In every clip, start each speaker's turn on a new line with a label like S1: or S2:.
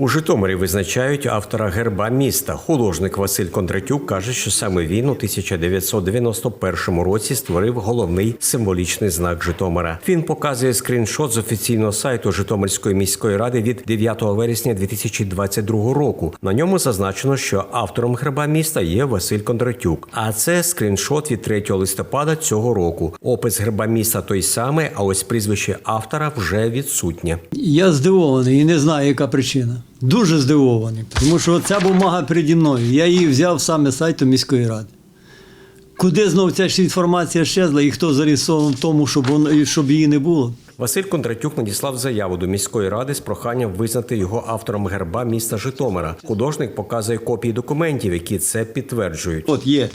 S1: У Житомирі визначають автора герба міста. Художник Василь Кондратюк каже, що саме він у 1991 році створив головний символічний знак Житомира. Він показує скріншот з офіційного сайту Житомирської міської ради від 9 вересня 2022 року. На ньому зазначено, що автором герба міста є Василь Кондратюк. А це скріншот від 3 листопада цього року. Опис герба міста той самий, а ось прізвище автора вже відсутнє.
S2: Я здивований і не знаю, яка причина. Дуже здивований. Тому що ця бумага переді мною. Я її взяв саме з сайту міської ради. Куди знов ця ж інформація щезла і хто зарисований в тому, щоб, воно, щоб її не було?
S1: Василь Кондратюк надіслав заяву до міської ради з проханням визнати його автором герба міста Житомира. Художник показує копії документів, які це підтверджують.
S2: От є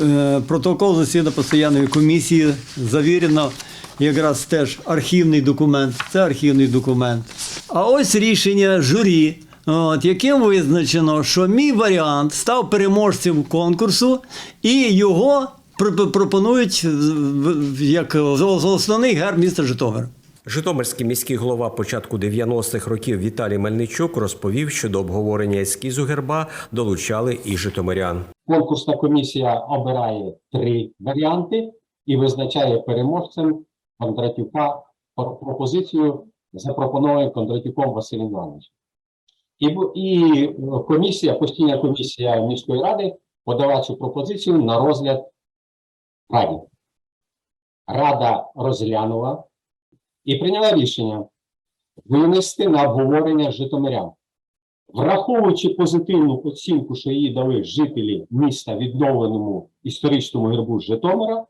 S2: е, протокол засідання постійної комісії, завірено якраз теж архівний документ. Це архівний документ. А ось рішення журі, от, яким визначено, що мій варіант став переможцем конкурсу, і його пропонують як основний герб міста Житомира.
S1: Житомирський міський голова початку 90-х років Віталій Мельничук розповів, що до обговорення ескізу герба долучали і житомирян.
S3: Конкурсна комісія обирає три варіанти і визначає переможцем Кондратюка пропозицію запропонованою Кондратюком Василем Івановичем. І, і е, комісія, постійна комісія міської ради подала цю пропозицію на розгляд раді. Рада розглянула і прийняла рішення винести на обговорення житомирян. Враховуючи позитивну оцінку, що її дали жителі міста відновленому історичному гербу Житомира,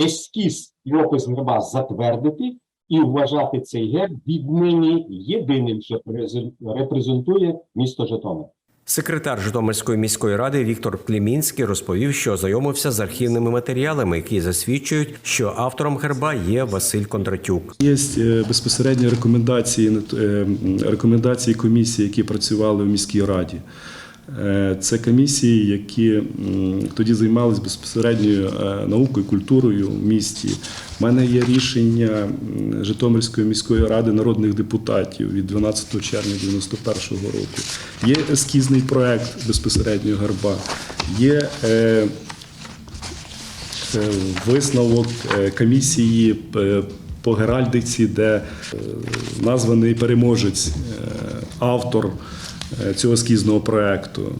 S3: ескіз і опис герба затвердити і вважати цей герб віднині єдиним, що презен- репрезентує місто Житомир.
S1: Секретар Житомирської міської ради Віктор Племінський розповів, що ознайомився з архівними матеріалами, які засвідчують, що автором герба є Василь Кондратюк.
S4: Є е, безпосередньо рекомендації, е, рекомендації комісії, які працювали в міській раді. Е, Це комісії, які тоді займалися безпосередньою е, наукою, культурою в місті. У мене є рішення Житомирської міської ради народних депутатів від 12 червня 91-го року. Є ескізний проект безпосередньо герба. Є е, висновок комісії по геральдиці, де названий переможець, автор цього ескізного проекту.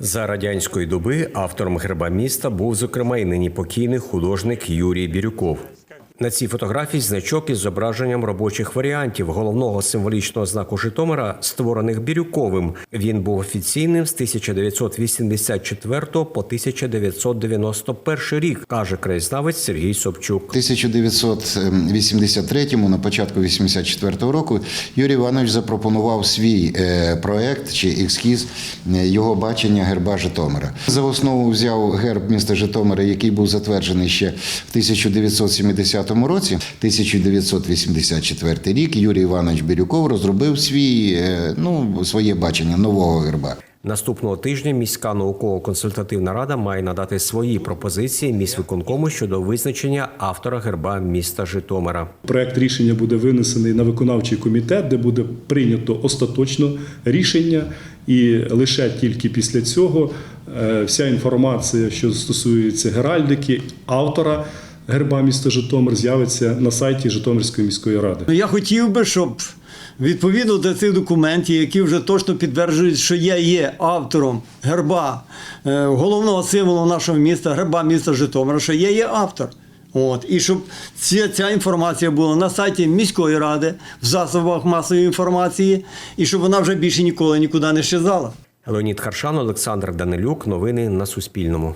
S1: За радянської доби автором герба міста був зокрема і нині покійний художник Юрій Бірюков. На цій фотографії значок із зображенням робочих варіантів головного символічного знаку Житомира, створених Бірюковим. Він був офіційним з 1984 по 1991 рік, каже краєзнавець Сергій Собчук.
S5: У 1983-му, на початку 84-го року, Юрій Іванович запропонував свій е, проект чи ескіз е, його бачення герба Житомира. За основу взяв герб міста Житомира, який був затверджений ще в 1970 році. 1984 рік Юрій Іванович Бірюков розробив свій, е, ну, своє бачення нового герба.
S1: Наступного тижня міська науково-консультативна рада має надати свої пропозиції міськвиконкому щодо визначення автора герба міста Житомира.
S4: Проект рішення буде винесений на виконавчий комітет, де буде прийнято остаточно рішення, і лише тільки після цього е, вся інформація, що стосується геральдики, автора герба міста Житомир, з'явиться на сайті Житомирської міської ради.
S2: Я хотів би, щоб відповідно до цих документів, які вже точно підтверджують, що я є автором герба е, головного символу нашого міста, герба міста Житомира, що я є автор. От, і щоб ця, ця інформація була на сайті міської ради, в засобах масової інформації, і щоб вона вже більше ніколи нікуди не щезала.
S1: Леонід Харшан, Олександр Данилюк. Новини на Суспільному.